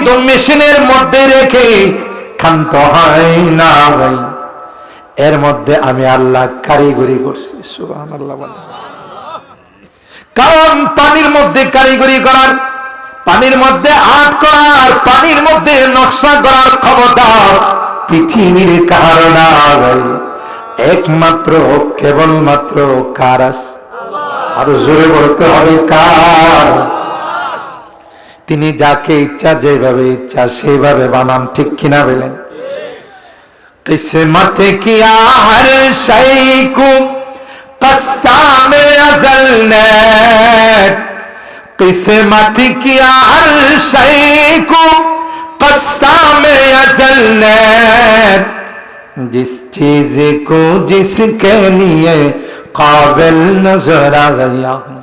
পরীক্ষিত মেশিনের মধ্যে রেখে ক্ষান্ত হয় না ভাই। এর মধ্যে আমি আল্লাহ কারিগরি করছি সুবহান আল্লাহ কারণ পানির মধ্যে কারিগরি করার, পানির মধ্যে আট করার, পানির মধ্যে নকশা করার ক্ষমতা পৃথিবীর কারণ একমাত্র, কেবলমাত্র কারাস আরও জোরে বলতে হবে কার? তিনি যাকে ইচ্ছা، যেভাবে ইচ্ছা সেইভাবে বানান، ঠিক কিনা বলেন? قسمت کیا ہر شئی کو قسام ازل نے قسمت کیا ہر شئی کو قسام ازل نے جس چیز کو جس کے لیے قابل نظر آ گیا ہوں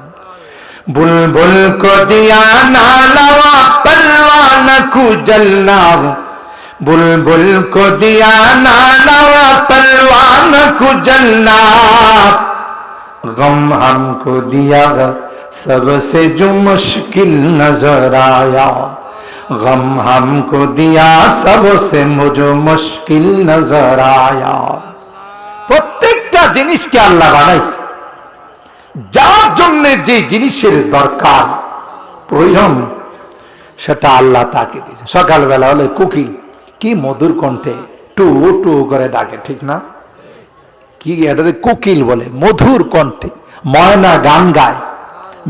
بلبل کو دیا نالوا پروان کو جلنا بلبل کو دیا نالوا پروان کو جلنا غم ہم کو دیا سب سے جو مشکل نظر آیا۔ غم ہم کو دیا، سب سے مجھو مشکل نظر آیا۔ প্রত্যেকটা জিনিসকে اللہ বানাইছে যার জন্য যে জিনিসের দরকার প্রয়োজন, সেটা আল্লাহ তাকে দিয়েছে। সকালবেলা হলে কুকিল, কি মধুর কণ্ঠে টু টু করে ডাকে, ঠিক না? কি এটাতে কোকিল বলে? মধুর কণ্ঠে, ময়না গান গায়,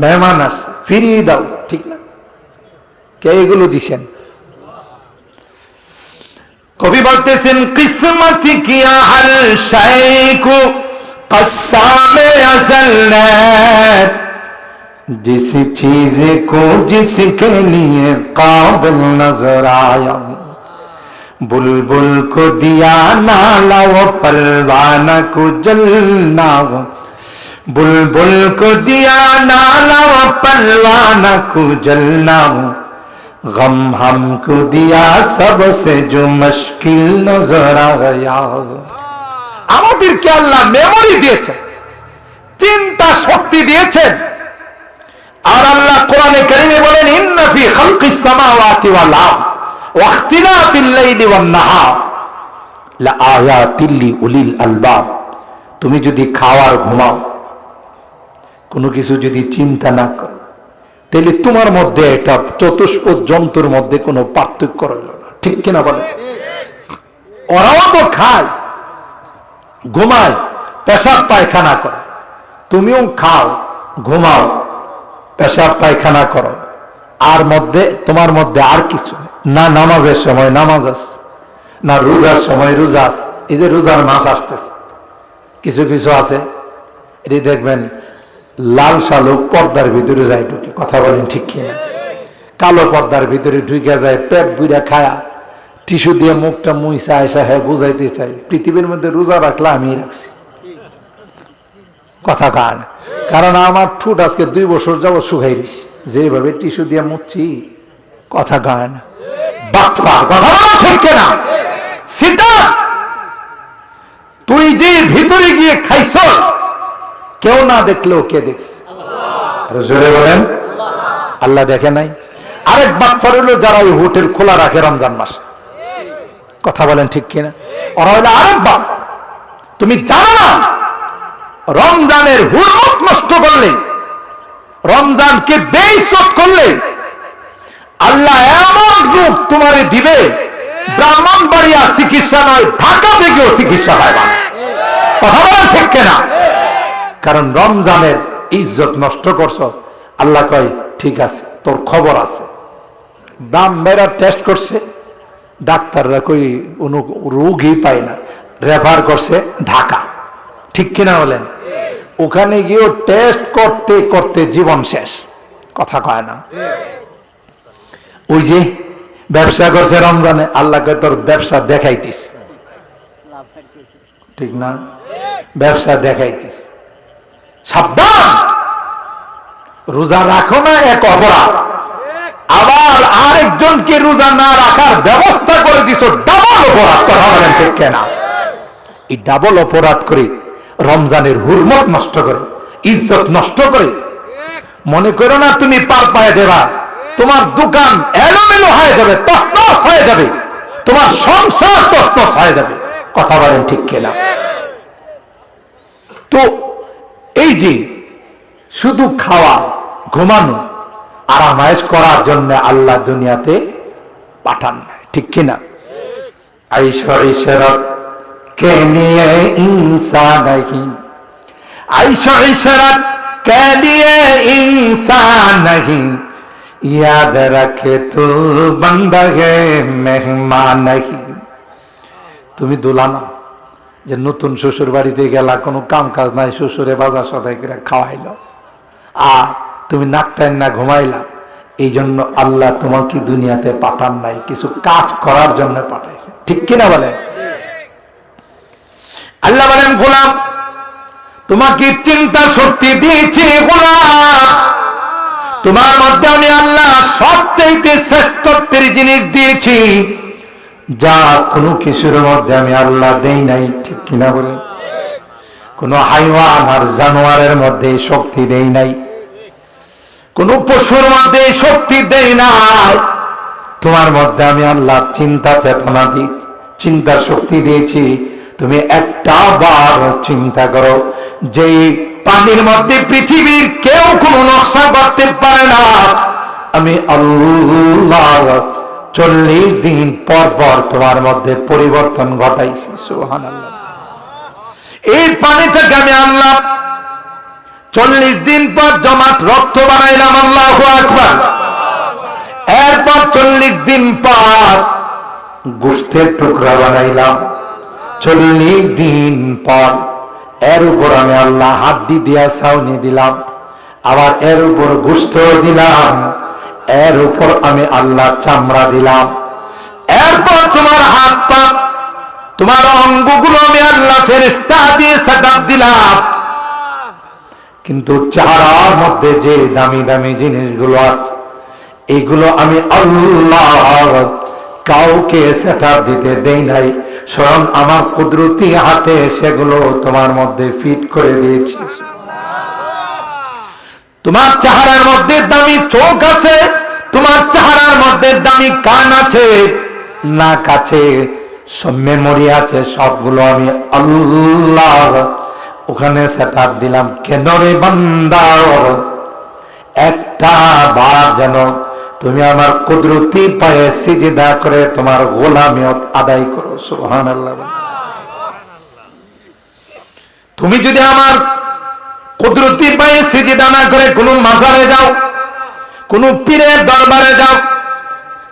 মেহমান আস ফিরিয়ে দাও, ঠিক না? কে এগুলো দিছেন? কবি বলতেছেন, কিসমত কিয়া হল শাইকু قسام ازل جس چیز کو جس کے لیے قابل نظر آیا۔ بلبل بل کو دیا نالا و پلوانا کو جلنا۔ و بلبل بل کو دیا نالا و پلوانا کو جلنا۔ و غم ہم کو دیا سب سے جو مشکل نظر آیا۔ আমাদেরকে আল্লাহ মেমোরি দিয়েছেন, চিন্তা শক্তি দিয়েছেন। আর আল্লাহ কোরআনে কারিমে বলেন ইন্নাফি খালকিস সামাওয়াতি ওয়াল আরদ ওয়াখতিলাফিল লাইলি ওয়ান নাহার লাআয়াতিল লিউলিল আলবাব। তুমি যদি খাওয়ার ঘুমাও, কোনো কিছু যদি চিন্তা না করো, তাহলে তোমার মধ্যে এটা চতুষ্প জন্তুর মধ্যে কোনো পার্থক্য রইল না। ঠিক কিনা বলে ওরাও তো খায়। ঘুমায়, পেশাব পায়খানা করে। তুমিও খাও, ঘুমাও, পেশাব পায়খানা করো। আর মধ্যে, তোমার মধ্যে আর কিছু। না নামাজের সময় নামাজ আছে, না রোজার সময় রোজা আছে। এই যে রোজার মাস আসতেছে, কিছু কিছু আছে। এটি দেখবেন, লাল শালুক পর্দার ভিতরে যায় ঢুকে। কথা বলেন ঠিক কিনা? কালো পর্দার ভিতরে ঢুকে যায়, পেট বুড়া খায়া টিস্যু দিয়ে মুখটা মুইসা আয়সা হ্যাঁ বুঝাইতে চাই। পৃথিবীর মধ্যে রোজা রাখলে আমি রাখছি। কথা কার? কারণ আমার ঠুট আজকে দুই বছর যাব শুকাই রয়েছি যেভাবে টিস্যু দিয়ে মুচ্ছি, কথা গায় না। তুই যে ভিতরে গিয়ে খাইছ কেউ না দেখলেও কে দেখছে? বলেন। আল্লাহ দেখে নাই। আরেক বাটফার হলো যারা ওই হোটেল খোলা রাখে রমজান মাসে। কথা বলেন ঠিক কিনা? ওরা হলো আরেক বাপ। তুমি জানো না, রমজানের হুরমত নষ্ট করলে, রমজানকে বেইসত করলে, আল্লাহ এমন রূপ তোমারে দিবে, ব্রাহ্মণবাড়িয়া চিকিৎসা নয় ঢাকা থেকেও চিকিৎসা হয় না। কথা বলেন ঠিক কিনা? কারণ রমজানের ইজ্জত নষ্ট করছ। আল্লাহ কয়, ঠিক আছে, তোর খবর আছে। ব্রাহ্মেরা টেস্ট করছে। ডাক্তাররা কই, কোনো রোগই পায় না। রেফার করছে ঢাকা। ঠিক কিনা বলেন? ওখানে গিয়েও টেস্ট করতে করতে জীবন শেষ। কথা কয় না। ওই যে ব্যবসা করছে রমজানে আল্লাহকে তোর ব্যবসা দেখাইতিস। ঠিক না? ব্যবসা দেখাইতিস। সাবধান! রোজা রাখো না, এক অপরাধ। আবার আরেকজনকে রোজা না রাখার ব্যবস্থা করে দিছ ডাবল অপরাধ, কথা বলেন ঠিক কেনা? এই ডাবল অপরাধ করে রমজানের হুরমত নষ্ট করে, ইজ্জত নষ্ট করে। মনে করো না তুমি পার পায়ে যাবা, তোমার দোকান এলোমেলো হয়ে যাবে তস যাবে, তোমার সংসার তসনস হয়ে যাবে, কথা বলেন ঠিক কেনা? তো এই যে শুধু খাওয়া, ঘুমানো আরামায়েশ করার জন্য আল্লাহ দুনিয়াতে পাঠান নাই ঠিক কিনা আইসা ইশরত কে নিয়ে ইনসান नहीं आइशा इशरत के लिए इंसान नहीं याद रखे तू बंदा है मेहमान नहीं তুমি দুলানা যে নতুন শ্বশুর বাড়িতে গেলা কোনো কাম কাজ নাই শ্বশুরে বাজার সদাই করে খাওয়াইলো আর তুমি নাকটাই না ঘুমাইলা এই জন্য আল্লাহ তোমাকে দুনিয়াতে পাঠান নাই, কিছু কাজ করার জন্য পাঠাইছে। ঠিক কিনা বলেন? আল্লাহ বলেন, গোলাম, তোমাকে চিন্তা শক্তি দিয়েছি তোমার মধ্যে আমি আল্লাহ সবচাইতে শ্রেষ্ঠত্বের জিনিস দিয়েছি। যা কোনো কিছুর মধ্যে আমি আল্লাহ দেই নাই। ঠিক কিনা বলে কোন হাইওয়ান আর জানোয়ারের মধ্যে শক্তি দেই নাই। কোন পশুর মধ্যে শক্তি দেই নাই। তোমার মধ্যে আমি আল্লাহ চিন্তা চেতনা দি চিন্তা শক্তি দিয়েছি। তুমি একটা বার চিন্তা করো যে পানির মধ্যে পৃথিবীর কেউ কোনো নকশা করতে পারে না। আমি আল্লাহ চল্লিশ দিন পর পর তোমার মধ্যে পরিবর্তন ঘটাইছি সুহান আল্লাহ এই পানিটাকে আমি আল্লাহ চল্লিশ দিন পর জমাট রক্ত বানাইলাম, আল্লাহ আকবার। এরপর চল্লিশ দিন পর গোষ্ঠের টুকরা বানাইলাম। চল্লিশ দিন পর এর উপর আমি আল্লাহ হাড্ডি দিয়া ছাউনি দিলাম, আবার এর উপর গুস্ত দিলাম, এর উপর আমি আল্লাহ চামড়া দিলাম। এরপর তোমার হাত পা, তোমার অঙ্গগুলো আমি আল্লাহ ফেরেস্তা দিয়ে সেটাপ দিলাম। কিন্তু চারার মধ্যে যে দামি দামি জিনিসগুলো আছে, এগুলো আমি আল্লাহ কাউকে সেটা দিতে দেই নাই, স্বয়ং আমার কুদরতি হাতে সেগুলো তোমার মধ্যে ফিট করে দিয়েছি। তোমার চেহারার মধ্যে দামি চোখ আছে, তোমার চেহারার মধ্যে দামি কান আছে, নাক আছে মেমোরি আছে, সবগুলো আমি আল্লাহ ওখানে সেটা দিলাম। কেন রে বান্দা? একটা বার যেন তুমি আমার কুদরতি পায়ে সিজদা করে তোমার গোলামিয়ত আদায় করো সুহান তুমি যদি আমার কুদরতি পায়ে সিজদা না করে কোনো মাজারে যাও, কোন পীরের দরবারে যাও,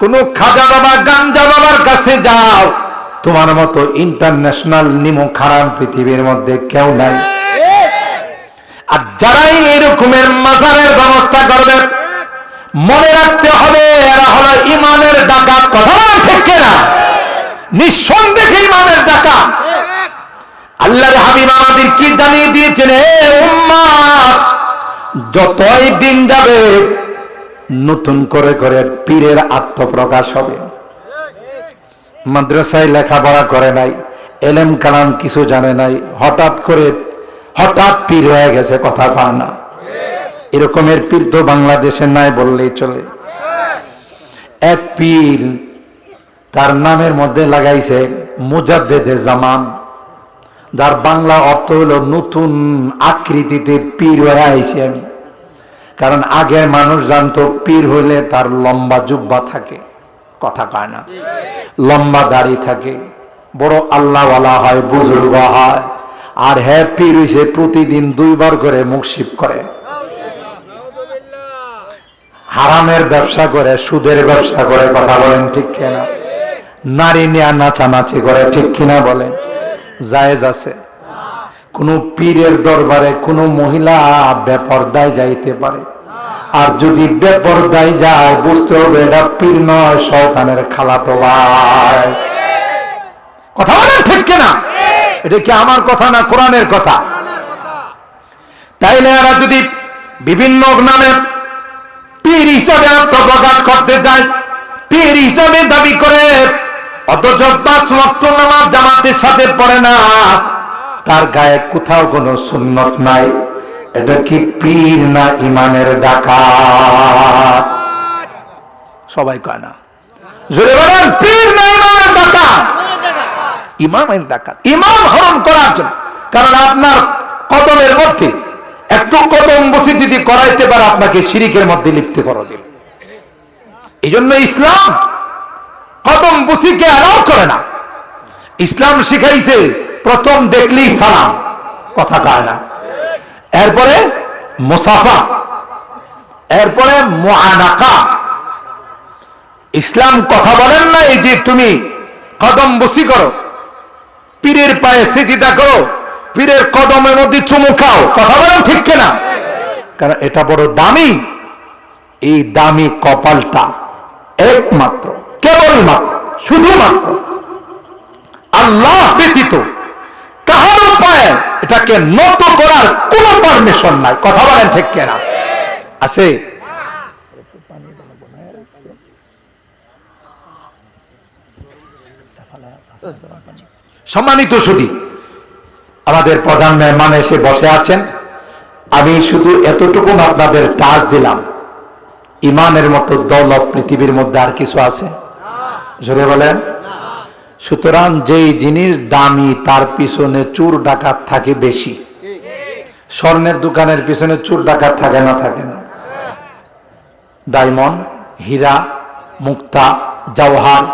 কোন খাজা বাবা, গাঞ্জা বাবার কাছে যাও তোমার মতো ইন্টারন্যাশনাল নিমো খারাপ পৃথিবীর মধ্যে কেউ নাই। আর যারাই এরকমের মাজারের ব্যবস্থা করবে, মনে রাখতে হবে এরা হলো ইমানের ডাকাত, কথা ঠিক কিনা? নিঃসন্দেহে ইমানের ডাকাত। আল্লাহর হাবিব আমাদের কি জানিয়ে দিয়েছেন? যতই দিন যাবে, নতুন করে করে পীরের আত্মপ্রকাশ হবে। মাদ্রাসায় লেখাপড়া করে নাই, এলেম কালাম কিছু জানে নাই, হঠাৎ করে, হঠাৎ পীর হয়ে গেছে কথা পায় না। এরকমের পীর তো বাংলাদেশে নাই বললেই চলে। এক পীর তার নামের মধ্যে লাগাইছে মুজাদ্দেদে জামান। যার বাংলা অর্থ হলো নতুন আকৃতিতে পীর হয়ে আইছি আমি। কারণ আগে মানুষ জানতো পীর হইলে তার লম্বা জুব্বা থাকে। কথা পায় না। লম্বা দাড়ি থাকে, বড় আল্লাহওয়ালা হয়, বুজুর্গ হয়, আর হ্যাঁ পীর প্রতিদিন দুইবার করে মুখশিপ করে। হারামের ব্যবসা করে, সুদের ব্যবসা করে, কথা বলেন ঠিক কিনা? নারী নিয়ে নাচানাচি করে, ঠিক কিনা বলেন? জায়েজ আছে। কোন পীরের দরবারে কোন মহিলা বেপরদায় যাইতে পারে। আর যদি বেপরদায় যায় বুঝতে হবে এটা পীর নয়, শয়তানের খালাতো ভাই। কথা বলেন ঠিক কিনা? এটা কি আমার কথা না কোরআনের কথা? তাইলে এরা যদি বিভিন্ন নামে পীর হিসাবে আত্মপ্রকাশ করতে চায় পীর হিসাবে দাবি করে, অথচ পাঁচ ওয়াক্ত নামাজ জামাতের সাথে পড়ে না, তার গায়ে কোথাও কোনো সুন্নত নাই। এটা কি পীর না ইমানের ডাকা? সবাই কয় না। কদম বসি যদি করাইতে পারে, আপনাকে শিরিকের মধ্যে করে এই জন্য ইসলাম কদম বসিকে অ্যালাউ করে না। ইসলাম শিখাইছে, প্রথম দেখলেই সালাম। কথা কয় না। এরপরে মুসাফা, এরপরে মুআনাকা। ইসলাম কথা বলেন না এই যে তুমি কদম বসি করো, পীরের পায়ে সেজিদা করো, পীরের কদমের মধ্যে চুমু খাও, কথা বলেন ঠিক কিনা? কারণ এটা বড় দামি, এই দামি কপালটা একমাত্র, কেবলমাত্র, শুধুমাত্র আল্লাহ ব্যতীত এটাকে নত করার কোনো পারমিশন নাই। কথা বলেন ঠিক কিনা? আছে? সম্মানিত সুদী আমাদের প্রধান মেহমান এসে বসে আছেন। আমি শুধু এতটুকু আপনাদের টাচ দিলাম। ইমানের মতো দৌলত পৃথিবীর মধ্যে আর কিছু আছে? জোরে বলেন। সুতরাং যেই জিনিস দামি, তার পিছনে চুর, ডাকাত থাকে বেশি। স্বর্ণের দোকানের পিছনে চুর, ডাকাত থাকে না থাকে না। ডায়মন্ড, হীরা, মুক্তা, জওহার,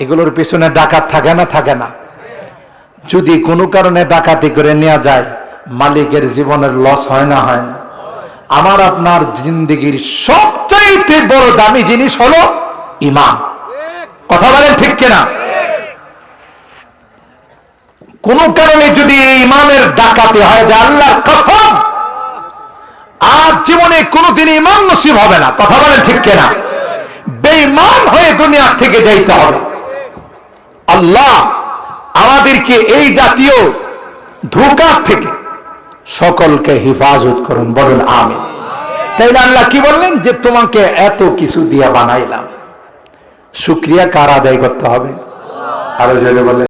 এগুলোর পিছনে ডাকাত থাকে না থাকে না। যদি কোনো কারণে ডাকাতি করে নেওয়া যায়, মালিকের জীবনের লস হয় না হয় না। আমার আপনার জিন্দগির সবচাইতে বড় দামি জিনিস হলো ইমান। কথা বলেন ঠিক কিনা? কোন কারণে যদি এই ইমানের ডাকাতি হয় যে আল্লাহর কসম, আর জীবনে কোনোদিন ইমান নসিব হবে না। কথা বলেন ঠিক কিনা? বেঈমান হয়ে দুনিয়া থেকে যাইতে হবে। আল্লাহ আমাদেরকে এই জাতীয় ধোকার থেকে সকলকে হেফাজত করুন, বলুন আমি তাই আল্লাহ কি বললেন? যে তোমাকে এত কিছু দিয়া বানাইলাম। শুক্রিয়া কার আদায় করতে হবে? আরও জোরে বলে